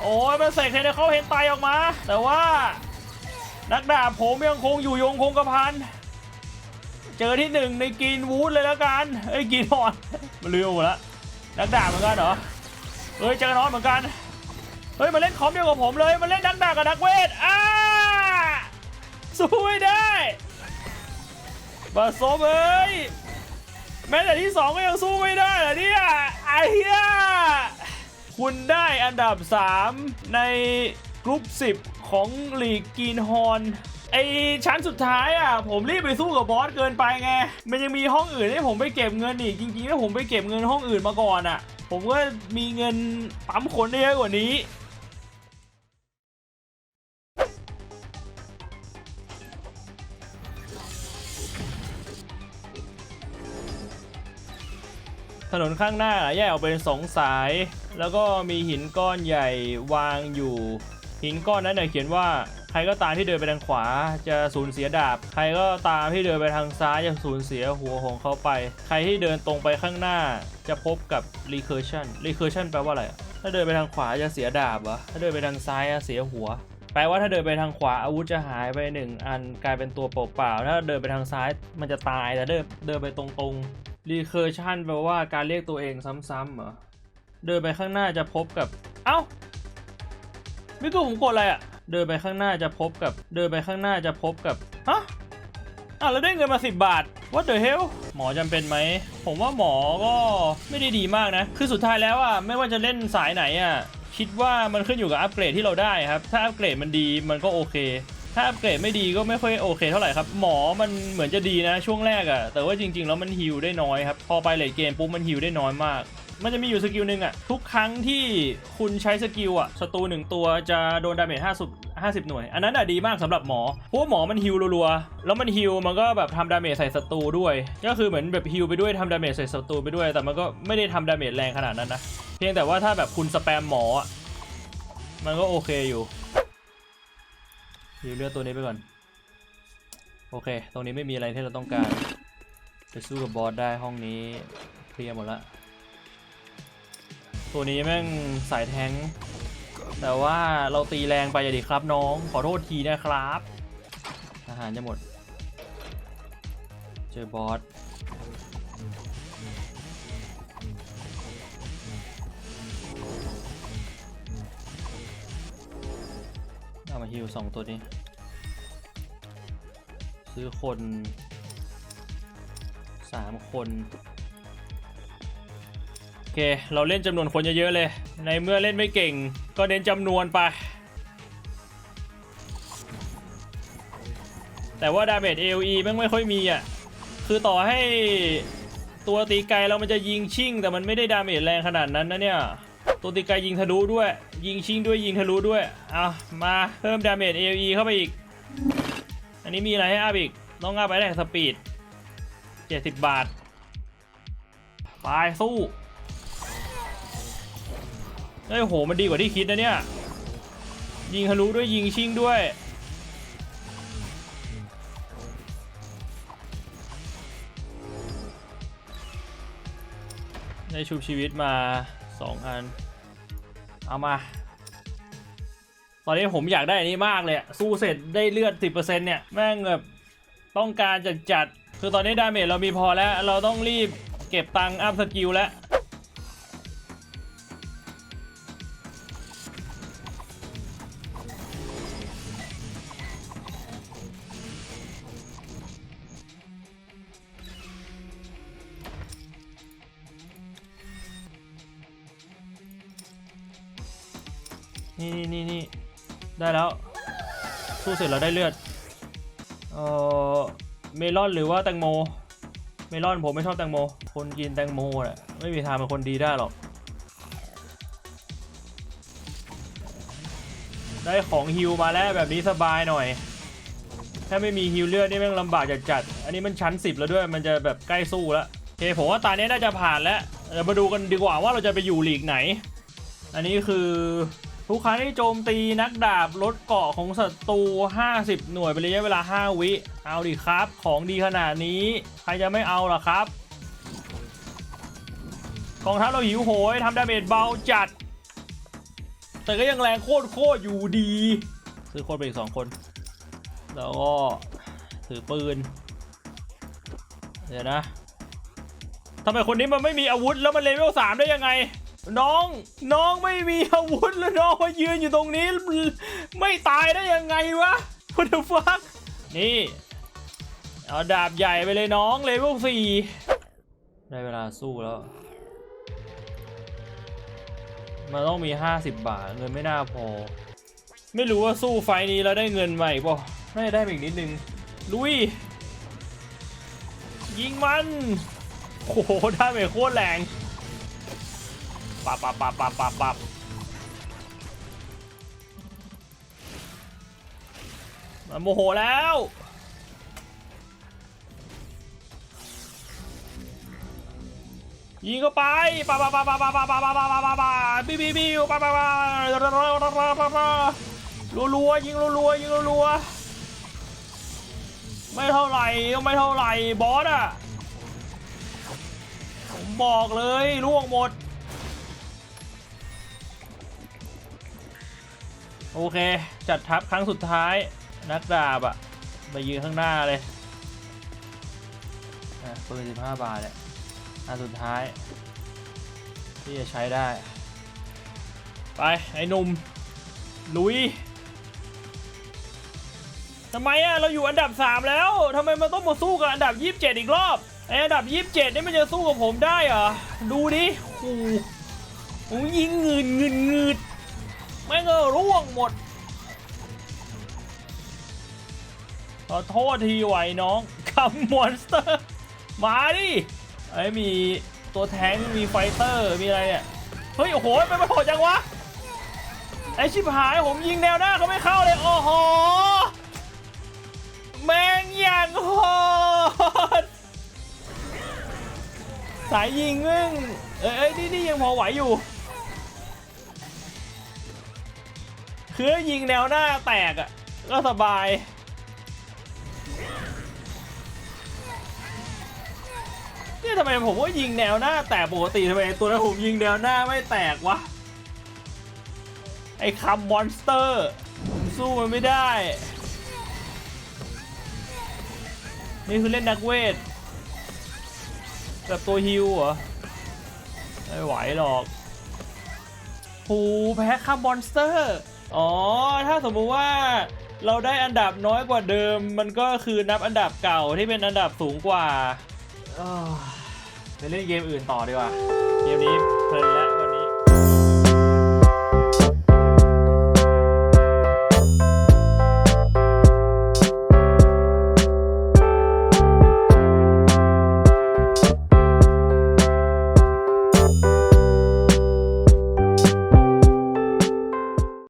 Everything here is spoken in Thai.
โอ้ยมันเสกเทนเขาเห็นไตออกมา แต่ว่านักดาบผมยังคงอยู่ยงคงกระพัน เจอที่หนึ่งในกรีนวูดเลยแล้วกันเอ้ยกรีนฮอนมันลืมหมดละนักดาบเหมือนกันเหรอเอ้ยเจอนองเหมือนกันเฮ้ยมาเล่นคอมเดียวกับผมเลยมาเล่นนักดาบกับนักเวทอ้าสู้ไม่ได้บาโซมเอ้ยแม้แต่ที่สองก็ยังสู้ไม่ได้เหรอเนี่ยไอ้เหี้ย คุณได้อันดับ 3 ในกรุ๊ป 10 ของลีกกีนฮอนไอชั้นสุดท้ายอะผมรีบไปสู้กับบอสเกินไปไง มันยังมีห้องอื่นให้ผมไปเก็บเงินอีกจริงๆถ้าผมไปเก็บเงินห้องอื่นมาก่อนอะ ผมก็มีเงินปั๊มคนได้เยอะกว่านี้ถนนข้างหน้าแยกออกเป็นสองสาย แล้วก็มีหินก้อนใหญ่วางอยู่ หินก้อนนั้นเนี่ยเขียนว่าใครก็ตามที่เดินไปทางขวาจะสูญเสียดาบ ใครก็ตามที่เดินไปทางซ้ายจะสูญเสียหัวของเขาไป ใครที่เดินตรงไปข้างหน้าจะพบกับ recursion recursion แปลว่าอะไร ถ้าเดินไปทางขวาจะเสียดาบเหรอ ถ้าเดินไปทางซ้ายจะเสียหัว แปลว่าถ้าเดินไปทางขวาอาวุธจะหายไปหนึ่งอันกลายเป็นตัวเปล่าๆ ถ้าเดินไปทางซ้ายมันจะตายแต่เดินเดินไปตรงๆ recursion แปลว่าการเรียกตัวเองซ้ำๆเหรอ เดินไปข้างหน้าจะพบกับ เอ้าไม่กูผมกดอะไรอะเดินไปข้างหน้าจะพบกับ เดินไปข้างหน้าจะพบกับ ฮะอะแล้วได้เงินมา 10 บาท what the hell หมอจำเป็นไหม ผมว่าหมอก็ไม่ได้ดีมากนะ คือสุดท้ายแล้วอะ ไม่ว่าจะเล่นสายไหนอะ คิดว่ามันขึ้นอยู่กับอัปเกรดที่เราได้ครับ ถ้าอัปเกรดมันดีมันก็โอเค ถ้าอัปเกรดไม่ดีก็ไม่ค่อยโอเคเท่าไหร่ครับ หมอมันเหมือนจะดีนะช่วงแรกอะแต่ว่าจริง ๆ แล้วมันฮิลได้น้อยครับ พอไปเลทเกมปุ๊บมันฮิลได้น้อยมาก มันจะมีอยู่สกิลหนึ่งอะทุกครั้งที่คุณใช้สกิลอะศัตรูหนึ่งตัวจะโดนดาเมจ50 50หน่วย อันนั้นอะดีมากสำหรับหมอเพราะหมอมันฮิลรัวๆแล้วมันฮิลมันก็แบบทำดาเมจใส่ศัตรูด้วย ก็คือเหมือนแบบฮิลไปด้วยทำดาเมจใส่ศัตรูไปด้วย แต่มันก็ไม่ได้ทำดาเมจแรงขนาดนั้นนะเพียงแต่ว่าถ้าแบบคุณสแปมหมออะมันก็โอเคอยู่ฮิลเลือดตัวนี้ไปก่อนโอเค ตรงนี้ไม่มีอะไรที่เราต้องการ ไปสู้กับบอสได้ห้องนี้เคลียร์หมดละ ตัวนี้แม่งสายแทง แต่ว่าเราตีแรงไปอย่าดีครับน้อง ขอโทษทีนะครับ อาหารจะหมด เจอบอสเอามาฮิวสองตัวนี้ ซื้อคนสามคน อเค เราเล่นจำนวนคนเยอะๆเลย ในเมื่อเล่นไม่เก่ง ก็เน้นจำนวนไป แต่ว่าดาเมจ AOE แม่งไม่ค่อยมีอะ คือต่อให้ตัวตีไกลเรามันจะยิงชิ่ง แต่มันไม่ได้ดาเมจแรงขนาดนั้นนะเนี่ย ตัวตีไกลยิงทะลุด้วย ยิงชิ่งด้วยยิงทะลุด้วย เอามาเพิ่มดาเมจ AOE เข้าไปอีก อันนี้มีอะไรให้อัพอีก ต้องอัพไปได้สปีด 70 บาท ไปสู้ เฮ้ยโหมันดีกว่าที่คิดนะเนี่ย ยิงทะลุด้วยยิงชิงด้วย ได้ชุบชีวิตมา2อัน เอามา ตอนนี้ผมอยากได้อันนี้มากเลย สู้เสร็จได้เลือด 10%เนี่ย แม่งแบบต้องการจัดจัด คือตอนนี้ดาเมจเรามีพอแล้ว เราต้องรีบเก็บตังค์อัพสกิลแล้ว นี่นี่นี่นี่ได้แล้ว สู้เสร็จแล้วได้เลือด เอ่อ เมลอนหรือว่าแตงโม เมลอนผมไม่ชอบแตงโม คนกินแตงโมน่ะไม่มีทางเป็นคนดีได้หรอก ได้ของฮิวมาแล้วแบบนี้สบายหน่อย ถ้าไม่มีฮิวเลือดนี่แม่งลำบากจัดจัดๆอันนี้มันชั้น 10 แล้วด้วย มันจะแบบใกล้สู้แล้วโอเคผมว่าตาเนี้ยน่าจะผ่านแล้วเดี๋ยวมาดูกันดีกว่าว่าเราจะไปอยู่ลีกไหน อันนี้คือ ทุกครั้งที่โจมตีนักดาบลดเกาะของศัตรู 50 หน่วยเป็นระยะเวลา 5 วิ เอาดิครับ ของดีขนาดนี้ ใครจะไม่เอาล่ะครับกองทัพเราหิวโหยทำดาเมจเบาจัด แต่ก็ยังแรงโคตรโคตรอยู่ดี ซื้อโคตรไปอีกสองคน แล้วก็ถือปืน เดี๋ยวนะทำไมคนนี้มันไม่มีอาวุธแล้วมันเลเวลสามได้ยังไง น้องน้องไม่มีอาวุธแล้วน้องมายืนอยู่ตรงนี้ ไม่ตายได้ยังไงวะ What the fuck นี่ เอาดาบใหญ่ไปเลยน้องเลเวลสี่ได้เวลาสู้แล้ว มันต้องมี 50 บาทเงินไม่น่าพอ ไม่รู้ว่าสู้ไฟนี้แล้วได้เงินใหม่ป่ะน่าจะได้มาอีกนิดนึง ลุย ยิงมัน โอ้โหได้ไปโคตรแรง ปับปับปับปับปับปับมันโมโหแล้วยิงเข้าไปปะปะปะปะปะปะปะปะปะปะปะปะบิวบิวบิวปะปะปะรัวรัวๆยิงรัวรัวๆยิงรัวรัวๆไม่เท่าไหร่ก็ไม่เท่าไหร่บอสอะผมบอกเลยล่วงหมด โอเค จัดทัพครั้งสุดท้าย นักดาบอะมายืนข้างหน้าเลยอะปืน15บห้าบาทเนี่ยอันสุดท้าย ที่จะใช้ได้ ไป ไอ้หนุ่ม ลุยทำไมอะเราอยู่อันดับ 3 แล้วทำไมมันต้องมาสู้กับอันดับ 27 อีกรอบไออันดับ 27 นี่มันจะสู้กับผมได้เหรอ ดูดิโอ้โหยิงเงืดเงืดเงืด แม่งเออร่วงหมดขอโทษทีไหวน้องคัมอนสเตอร์ มาดิไอ้มีตัวแทงมีไฟเตอร์ มีอะไรเนี่ย เฮ้ย โอ้โหไปมาโหดจังวะ ไอชิบหายผมยิงแนวหน้าเขาไม่เข้าเลย โอ้โห แม่งอย่างโหด สายยิงมึงเอ้ยเอ้ยนี่นี่ยังพอไหวอยู่ คือยิงแนวหน้าแตกอะ ก็สบาย เนี่ยทำไมผมว่ายิงแนวหน้าแตกปกติทำไมตัวนั้นผมยิงแนวหน้าไม่แตกวะ ไอ้คำมอนสเตอร์ผมสู้มันไม่ได้ นี่คือเล่นนักเวทแบบตัวฮิวเหรอ ไม่ไหวหรอกหูแพ้คำมอนสเตอร์ อ๋อ ถ้าสมมุติว่าเราได้อันดับน้อยกว่าเดิม มันก็คือนับอันดับเก่าที่เป็นอันดับสูงกว่าเอ้อไปเล่นเกมอื่นต่อดีกว่า เกมนี้